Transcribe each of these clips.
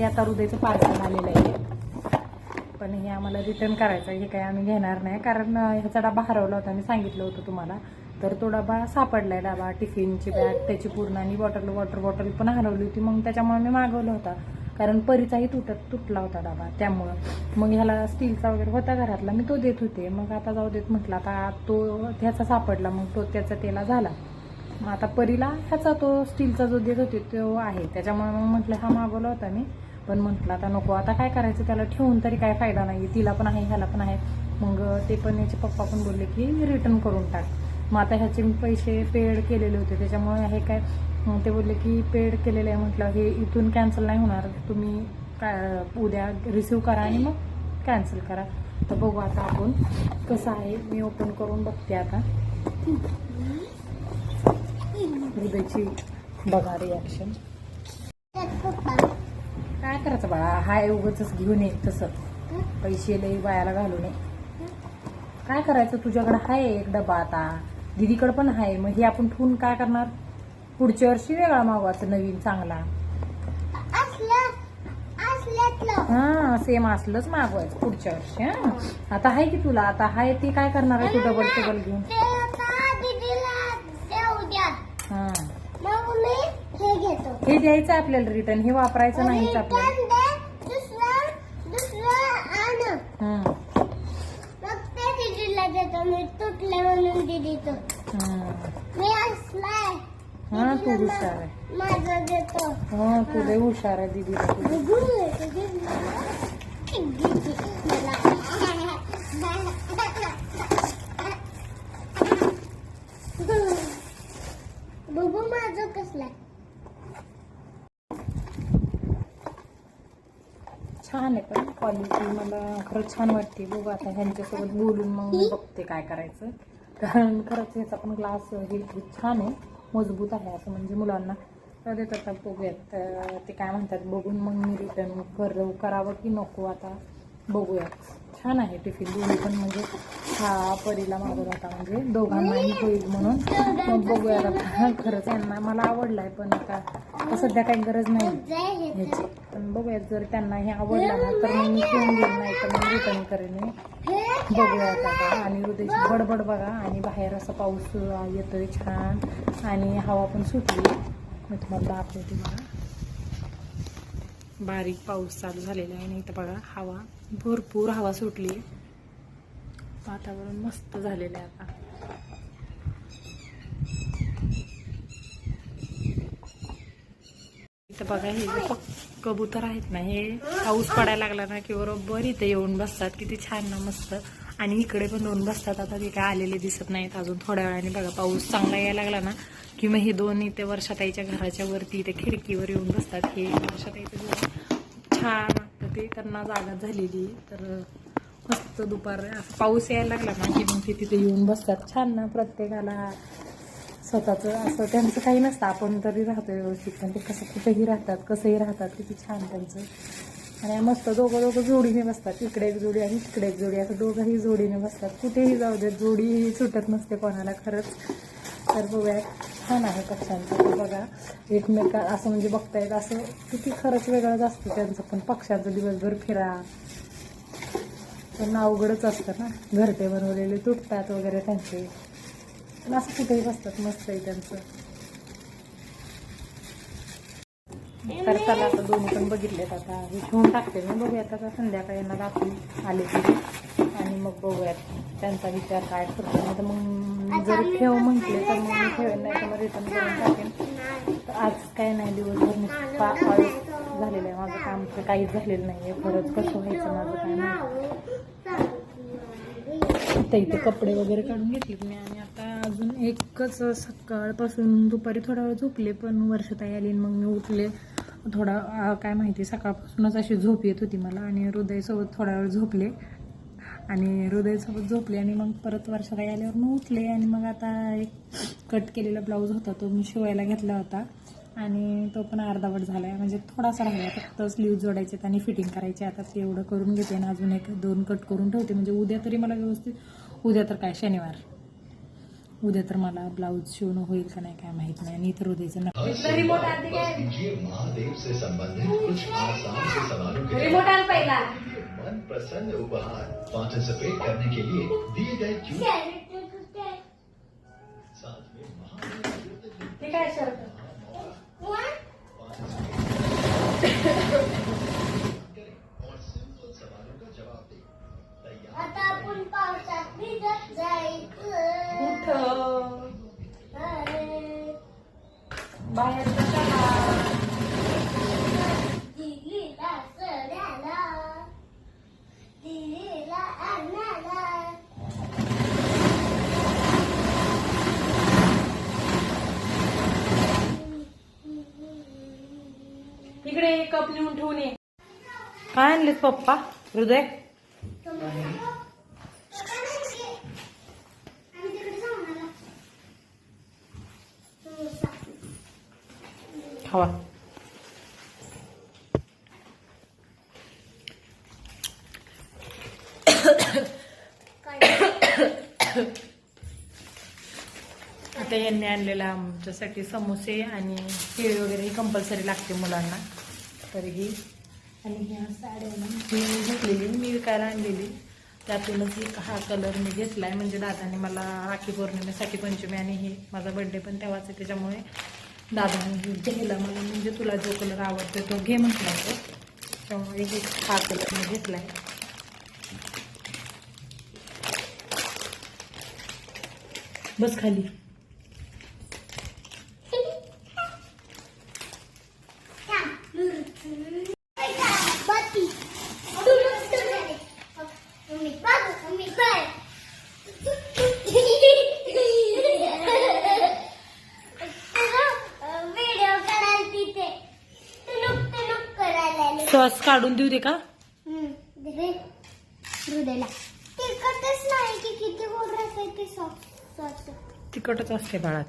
हे आता हृदयचं पार्सल आलेलं आहे. पण हे आम्हाला रिटर्न करायचं आहे. हे काही आम्ही घेणार नाही. कारण ह्याचा डबा हरवला होता. मी सांगितलं होतं तुम्हाला. तर तो डबा सापडलाय डबा. टिफिनची बॅग त्याची पूर्ण. आणि बॉटल वॉटर बॉटल पण हरवली होती. मग त्याच्यामुळे मी मागवलं होता. कारण परीचाही तुटत तुटला होता डबा. त्यामुळं. मग ह्याला स्टीलचा वगैरे होता घरातला. मी तो देत होते. मग आता जाऊ देत म्हटलं आता तो ह्याचा सापडला. मग तो त्याचा त्याला झाला. मग आता परीला ह्याचा तो स्टीलचा जो देत होते तो आहे. त्याच्यामुळे मग म्हटलं हा मागवला होता मी. पण म्हटलं आता नको आता काय करायचं? त्याला ठेवून तरी काय फायदा नाही. तिला पण आहे ह्याला पण आहे. मग ते पण याचे पप्पा पण बोलले की रिटर्न करून टाक. मग आता ह्याचे मी पैसे पेड केलेले होते. त्याच्यामुळे हे काय ते बोलले की पेड केलेले आहे. म्हटलं हे इथून कॅन्सल नाही होणार. तुम्ही काय उद्या रिसीव करा आणि मग कॅन्सल करा. तर बघू आता आपण कसं आहे. मी ओपन करून बघते आता. हृदयची बघा रिॲक्शन काय करायचं बाळा? हाय उगच घेऊन ये तसं. पैसे लई बायाला घालू नये काय करायचं? तुझ्याकडे आहे एक डबा आता. दीदीकडे पण आहे मग हे आपण ठेवून काय करणार? पुढच्या वर्षी वेगळा मागवायचं नवीन चांगला. हा सेम असलंच मागवायचं पुढच्या वर्षी हा. आता आहे की तुला? आता आहे ती काय करणार आहे तू डबल टेबल घेऊन? हा. द्यायचं आपल्याला रिटर्न हे वापरायचं नाहीच आपल्याला दुसरं दुसरं आण हम्म, मग ते दीदीला देतो मी दीदी तो. मी असलाय. हा तू हुशार आहे. माझं देतो. हा तू लय हुशार आहे दीदीला. तू बघू माझं कसलं? छान आहे पण क्वालिटी मला खरंच छान वाटते बघू आता ह्यांच्यासोबत बोलून मग बघते काय करायचं. कारण खरंच ह्याचा पण ग्लास हे खूप छान आहे. मजबूत आहे असं म्हणजे मुलांना. देत आता बघूयात. ते काय म्हणतात बघून मग मी रिटर्न कर करावं की नको आता बघूयात. छान आहे टिफिन दोन्ही पण म्हणजे हा परीला मागवला होता म्हणजे. दोघांनाही होईल म्हणून. मग बघूया आता. खरंच यांना मला आवडलाय पण आता सध्या काही गरज नाही. ह्याची पण बघूया जर त्यांना हे आवडलं ना तर मग मी घेऊन घेईन नाही तर मग रिटर्न करेन बघूया आता आणि हृदयची बडबड बघा. आणि बाहेर असा पाऊस येतोय छान. आणि हवा पण सुटली. मी तुम्हाला दाखवते बघा. बारीक पाऊस चालू झालेला आहे नाही तर बघा हवा. भरपूर हवा सुटली. वातावरण मस्त झालेलं आहे आता. इथं बघा हे जे कबूतर आहेत ना हे पाऊस पडायला लागला ना की बरोबर इथे येऊन बसतात. किती छान ना मस्त. आणि इकडे पण दोन बसतात. आता ते काय आलेले दिसत नाहीत अजून थोड्या वेळाने. बघा पाऊस चांगला यायला लागला ना की मग हे दोन इथे वर्षाताईच्या घराच्या वरती इथे खिडकीवर येऊन बसतात. हे वर्षाताईचं घर छान वाटतं. ते त्यांना जागा झालेली. तर मस्त दुपार असं पाऊस यायला लागला ना की मग ते तिथे येऊन बसतात छान ना प्रत्येकाला. स्वतःचं असं त्यांचं काही नसतं आपण तरी राहतो व्यवस्थित पण ते कसं कुठेही राहतात कसंही राहतात किती छान त्यांचं. आणि मस्त दोघं दोघं जोडीने बसतात इकडे एक जोडी आणि तिकडे एक जोडी असं दोघंही जोडीने बसतात. कुठेही जाऊ देत जोडीही सुटत नसते कोणाला खरंच. तर बघूया छान आहे पक्ष्यांचं बघा. एकमेका असं म्हणजे बघता येत असं किती खरंच वेगळंच असतं त्यांचं पण पक्ष्यांचं दिवसभर फिरा. पण अवघडच असतं ना. घरटे बनवलेले तुटतात वगैरे त्यांचे. पण असं कुठेही बसतात मस्त आहे त्यांचं. तर चला आता दोन्ही पण बघितलेत आता. हे ठेवून टाकते मी. बघूयात आता संध्याकाळी यांना दाखवून आले की आणि मग बघूयात त्यांचा विचार काय करतो. नाही तर मग जरी ठेव म्हटले तर मग मी ठेवेन. नाही तर मग रिटर्न करून टाकेन. तर आज काय नाही दिवसभर पाऊस झालेलं आहे. माझं काम तर काहीच झालेलं नाही आहे. खरंच कसं व्हायचं माझं काय नाही. आता इथे कपडे वगैरे काढून घेतले मी आणि आता अजून एकच सकाळपासून दुपारी थोडा वेळ झोपले पण वर्षताई आली आणि मग मी उठले. थोडा काय माहिती सकाळपासूनच अशी झोप येत होती मला आणि हृदयसोबत थोडा वेळ झोपले. आणि हृदयसोबत झोपले आणि मग परत वर्षाताई आल्यावर मग उठले आणि मग आता एक कट केलेला ब्लाऊज होता तो मी शिवायला घेतला होता. आणि तो पण अर्धावट झाला आहे म्हणजे थोडासा राहिला फक्त स्लीव जोडायचे आणि फिटिंग करायचे आता ते एवढं करून घेते आणि अजून एक दोन कट करून ठेवते. म्हणजे उद्या तरी मला व्यवस्थित उद्या तर काय शनिवार. उद्या तर मला ब्लाऊज शिवणं होईल का नाही काय माहीत नाही. आणि इतर उद्याचं ना बाहेर कशाला दिलीला दिलीला अन्नाला इकडे कप नेऊन ठेवून ये. काय आणलेत पप्पा? हृदय? खावा आता यांनी आणलेला आमच्यासाठी समोसे आणि केळी वगैरे ही कंपल्सरी लागते मुलांना. तर ही. आणि ह्या साड्या मी घेतलेली मी विकायला आणलेली. त्यातूनच एक हा कलर मी घेतलाय. म्हणजे दादाने मला राखी पौर्णिमेसाठी पंचमी आणि हे माझा बड्डे पण तेव्हाच आहे. त्याच्यामुळे दादाने घ्यायला मला म्हणजे तुला जो कलर आवडतो तो घे म्हटला तो त्यामुळे हे हा कलर मी घेतलाय बस खाली बाती मम्मी बाबू मम्मी काय व्हिडिओ करायला तिथे तुलुक तुलुक सॉस काढून देऊ दे का? तिखटच नाही की किती गोड राहते तिखटच असते बाळा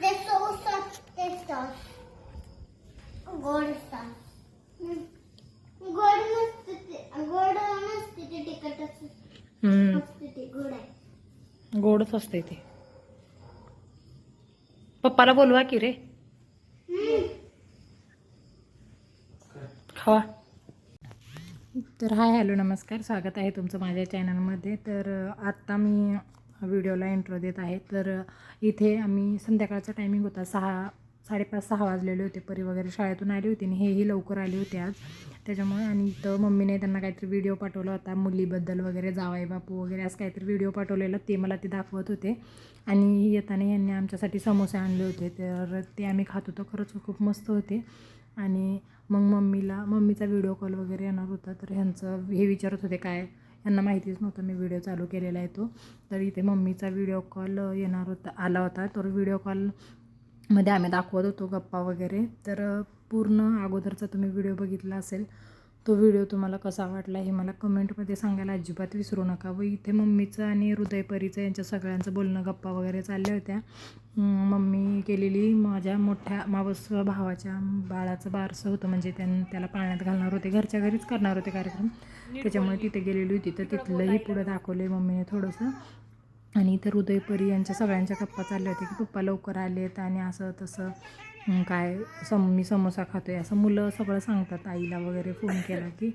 ते सॉस ते सॉस गोड सॉस हम्म. गोड नसते ते गोड नसते ते तिखटच हम्म, असते ते गोड आहे गोडच असते ते. पप्पाला बोलवा की रे. खावा. तर हाय हॅलो नमस्कार. स्वागत आहे तुमचं माझ्या चॅनलमध्ये. तर आत्ता मी व्हिडिओला इंट्रो देत आहे. तर इथे आम्ही संध्याकाळचा टायमिंग होता सहा साडेपाच सहा वाजलेले होते. परी वगैरे शाळेतून आली होती आणि हेही लवकर आले होते आज. त्याच्यामुळे आणि इथं मम्मीने त्यांना काहीतरी व्हिडिओ पाठवला होता. मुलीबद्दल वगैरे जावाई बापू वगैरे असं काहीतरी व्हिडिओ पाठवलेला. ते मला ते दाखवत होते. आणि येताना यांनी आमच्यासाठी समोसे आणले होते. तर ते आम्ही खात होतो. खरंच खूप मस्त होते. आणि मग मम्मीला मम्मीचा व्हिडिओ कॉल वगैरे येणार होता. तर ह्यांचं हे विचारत होते काय? यांना माहितीच नव्हतं. मी व्हिडिओ चालू केलेला आहे तो. तर इथे मम्मीचा व्हिडिओ कॉल येणार होता आला होता. तर व्हिडिओ कॉल मध्ये आम्ही दाखवत होतो गप्पा वगैरे. तर पूर्ण अगोदरचा तुम्ही व्हिडिओ बघितला असेल तो व्हिडिओ तुम्हाला कसा वाटला हे मला कमेंटमध्ये सांगायला अजिबात विसरू नका. व इथे मम्मीचं आणि हृदयपरीचं यांच्या सगळ्यांचं बोलणं गप्पा वगैरे चालल्या होत्या. मम्मी केलेली माझ्या मोठ्या मावस भावाच्या बाळाचं बारसं होतं. म्हणजे त्यां त्याला पाळण्यात घालणार होते घरच्या घरीच करणार होते कार्यक्रम. त्याच्यामुळे तिथे गेलेली होती. तर तिथलंही पुढं दाखवले मम्मीने थोडंसं. आणि इथं हृदयपरी यांच्या सगळ्यांच्या गप्पा चालल्या होत्या की पप्पा लवकर आलेत आणि असं तसं काय सम मी समोसा खातोय असं मुलं सगळं सांगतात आईला वगैरे फोन केला की.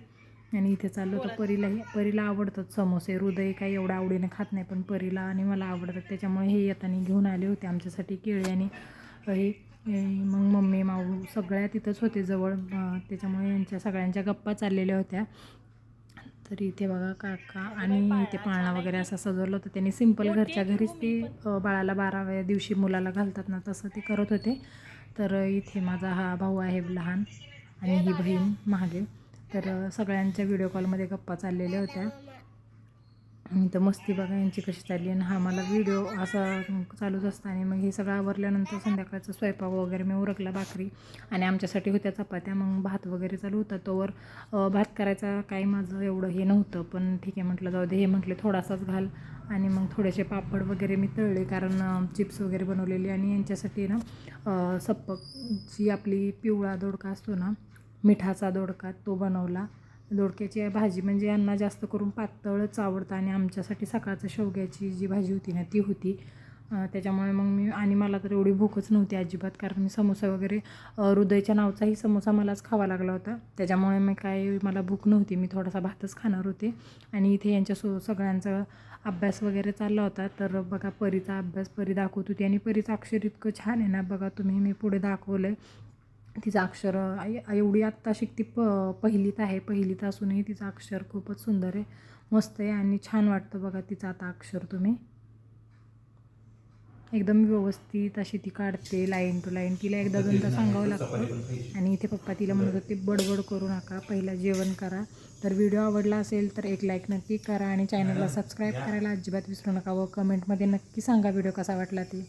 आणि इथे चाललो तर परीलाही परीला आवडतात समोसे. हृदय काही एवढं आवडीने खात नाही पण परीला आणि मला आवडतात. त्याच्यामुळे हे येताना घेऊन आले होते आमच्यासाठी केळी आणि हे मग मम्मी माऊ सगळ्या तिथंच होते जवळ. त्याच्यामुळे यांच्या सगळ्यांच्या गप्पा चाललेल्या होत्या. तर इथे बघा काका आणि इथे पाळणा वगैरे असं सजवलं होतं. त्यांनी सिंपल घरच्या घरीच ते बाळाला बाराव्या दिवशी मुलाला घालतात ना तसं ते करत होते. तर इथे माझा हा भाऊ आहे लहान आणि ही बहीण महादेव तर सगळ्यांच्या व्हिडिओ कॉलमध्ये गप्पा चाललेल्या होत्या. तर मस्ती बघा यांची कशी चालली आणि हा मला व्हिडिओ असा चालूच असताना मग हे सगळं आवरल्यानंतर संध्याकाळचा स्वयंपाक वगैरे मी उरकला भाकरी आणि आमच्यासाठी होत्या चपात्या. मग भात वगैरे चालू होता तोवर भात करायचा काही माझं एवढं हे नव्हतं पण ठीक आहे म्हटलं जाऊ दे हे म्हटले थोडासाच घाल. आणि मग थोडेसे पापड वगैरे मी तळले कारण चिप्स वगैरे बनवलेले आणि यांच्यासाठी ना सप्पक जी आपली पिवळा दोडका असतो ना मिठाचा दोडका तो बनवला. दोडक्याची भाजी म्हणजे यांना जास्त करून पातळच आवडतं आणि आमच्यासाठी सकाळचं शेवग्याची जी भाजी होती ना ती होती. त्याच्यामुळे मग मी आणि मला तर एवढी भूकच नव्हती अजिबात कारण मी समोसा वगैरे हृदयच्या नावचाही समोसा मलाच खावा लागला होता. त्याच्यामुळे मी काय मला भूक नव्हती. मी थोडासा भातच खाणार होते. आणि इथे यांच्या सो सगळ्यांचा अभ्यास वगैरे चालला होता. तर बघा परीचा अभ्यास परी दाखवत होती. आणि परीचं अक्षर इतकं छान आहे ना बघा तुम्ही मी पुढे दाखवलं आहे तिचं अक्षर एवढी आत्ता शिकती प पहिलीत आहे. पहिलीत असूनही तिचं अक्षर खूपच सुंदर आहे. मस्त आहे आणि छान वाटतं बघा तिचं आता अक्षर तुम्ही. एकदम व्यवस्थित अशी ती काढते लाईन टू लाईन तिला एकदा दोनदा सांगावं लागतं. आणि इथे पप्पा तिला म्हणत होते बडबड करू नका पहिला जेवण करा. तर व्हिडिओ आवडला असेल तर एक लाईक नक्की करा आणि चॅनलला सबस्क्राईब करायला अजिबात विसरू नका व कमेंटमध्ये नक्की सांगा व्हिडिओ कसा वाटला ते.